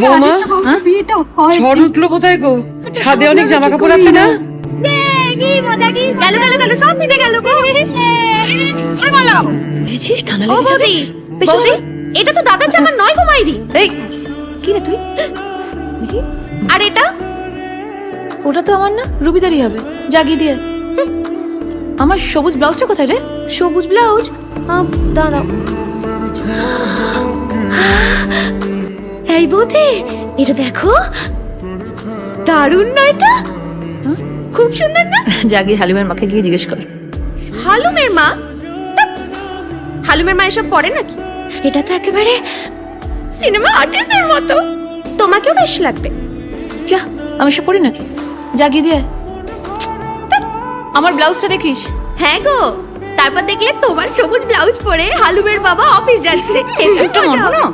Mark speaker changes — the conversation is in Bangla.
Speaker 1: বৌমা? ঝড় উঠল কোথায় গো? ছাদে অনেক জামা কাপড় আছে না?
Speaker 2: সব মিটে গেল
Speaker 3: লেগে যাবে?
Speaker 2: এটা তো দাদার জামা নয় গো মাইরি।
Speaker 3: এই। কি রে তুই?
Speaker 2: আর এটা?
Speaker 3: ওটা তো আমার না রুবিদারই হবে। জাগিয়ে দিয়ে আমার সবুজ ব্লাউজটা কোথায় রে?
Speaker 2: সবুজ ব্লাউজ? দাঁড়াও। এই বৌদি এটা দেখো। দারুণ না এটা? খুব সুন্দর না?
Speaker 3: জাগিয়ে হালিমের মাকে গিয়ে জিজ্ঞেস কর।
Speaker 2: হালুমের মা? হালুমের মা এসব পড়ে নাকি? এটা তো একেবারে সিনেমা আর্টিস্টের মতো। তোমাকেও বেশ লাগবে।
Speaker 3: যা আমি সব পড়ি নাকি? জাগিয়ে দিয়ে আমার ব্লাউজটা দেখিস?
Speaker 2: হ্যাঁ গো। তারপর দেখলে তোমার সবুজ ব্লাউজ পরে হালুমের বাবা অফিস যাচ্ছে।
Speaker 3: এটা মানবো না?